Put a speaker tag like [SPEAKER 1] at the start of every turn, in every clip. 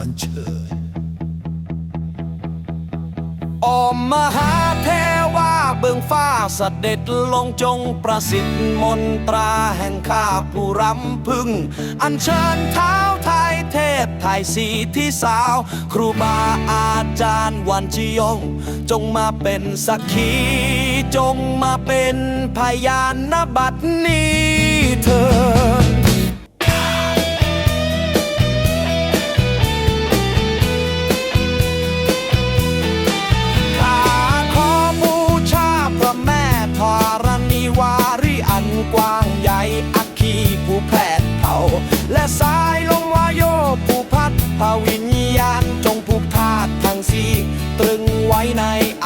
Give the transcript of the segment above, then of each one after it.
[SPEAKER 1] อัญเชิญ
[SPEAKER 2] ออมมหาเทวาเบื้องฟ้าสเสด็จลงจงประสิทธิ์มนตราแห่งข้าผู้รำพึง อัญเชิญเท้าไทยเทพไทยสีที่สาว ครูบาอาจารย์วันจิยง จงมาเป็นสักขีจงมาเป็นพยานนบัดนี้เถิด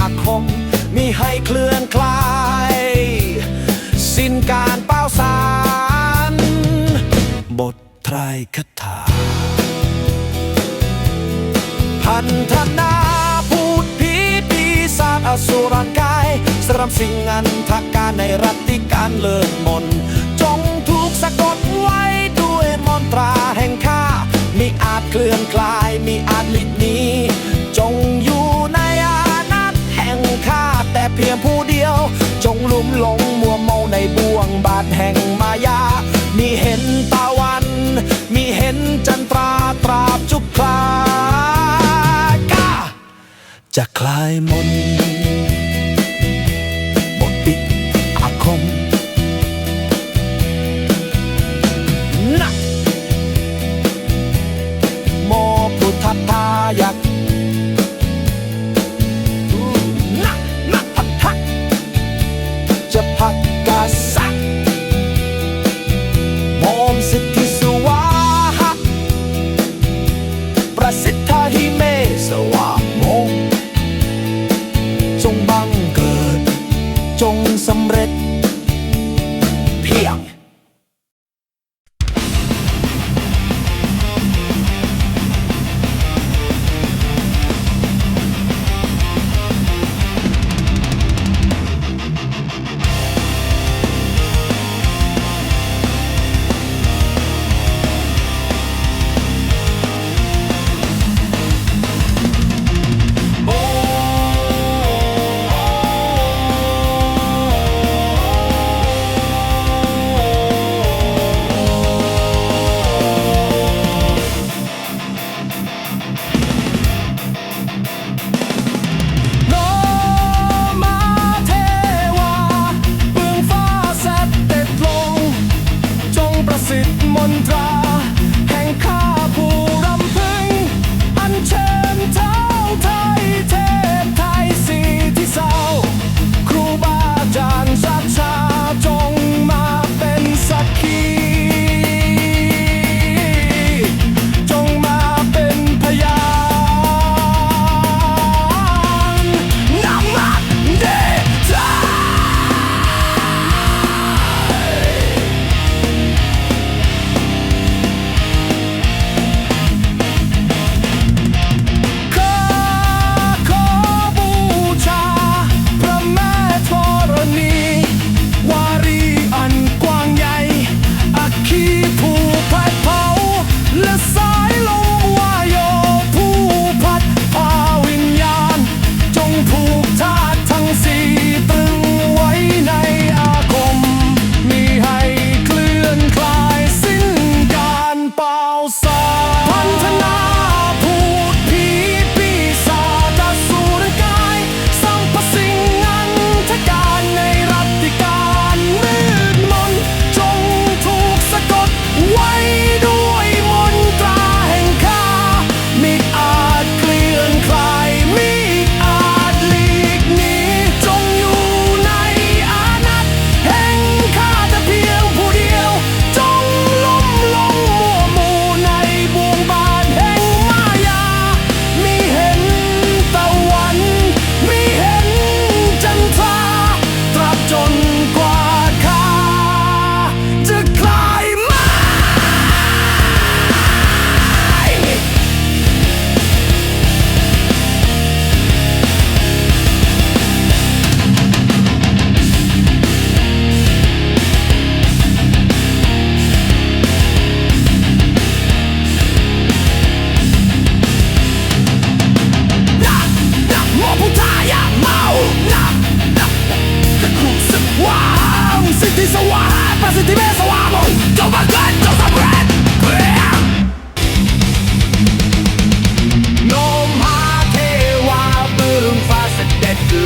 [SPEAKER 2] าคมมีให้เคลื่อนคลาย สิ้นการเป้าสาร บทไตรคถา พันธนาพูดผีปีศาจอสุรกายสรำสิ่งอันทาการในรัตติการเลิศมน จงถูกสะกดไว้ด้วยมนตราแห่งข้ามีอาจเคลื่อนคลายมีอาจหลิดหนี้ จะคลายมน Drive.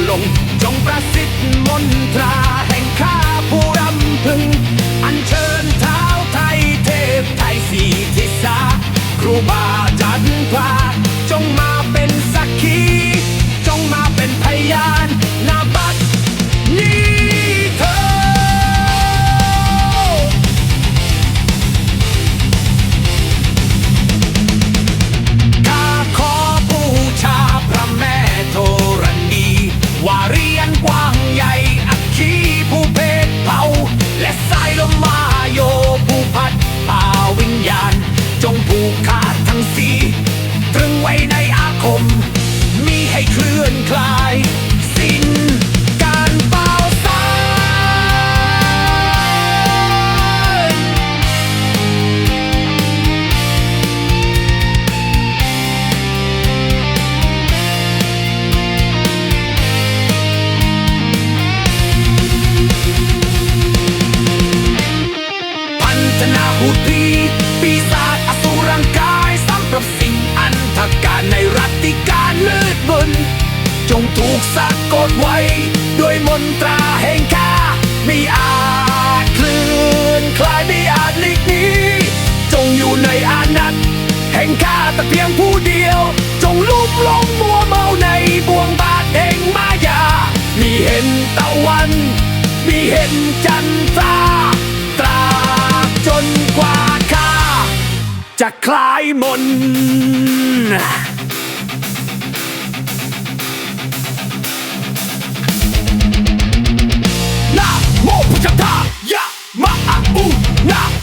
[SPEAKER 2] 龙。cloud. กสะกดไว้ ด้วยมนตราแห่งข้าม่อาจคลื่นคลายม่อาจหลีกหนีจงอยู่ในอานัตแห่งข้าแต่เพียงผู้เดียว จงลุ่มลงมัวเมาในบ่วงบาทแห่งมายา มีเห็นตะวัน มีเห็นจันทราตราจนกว่าข้าจะคลายมนต์ 方山うな。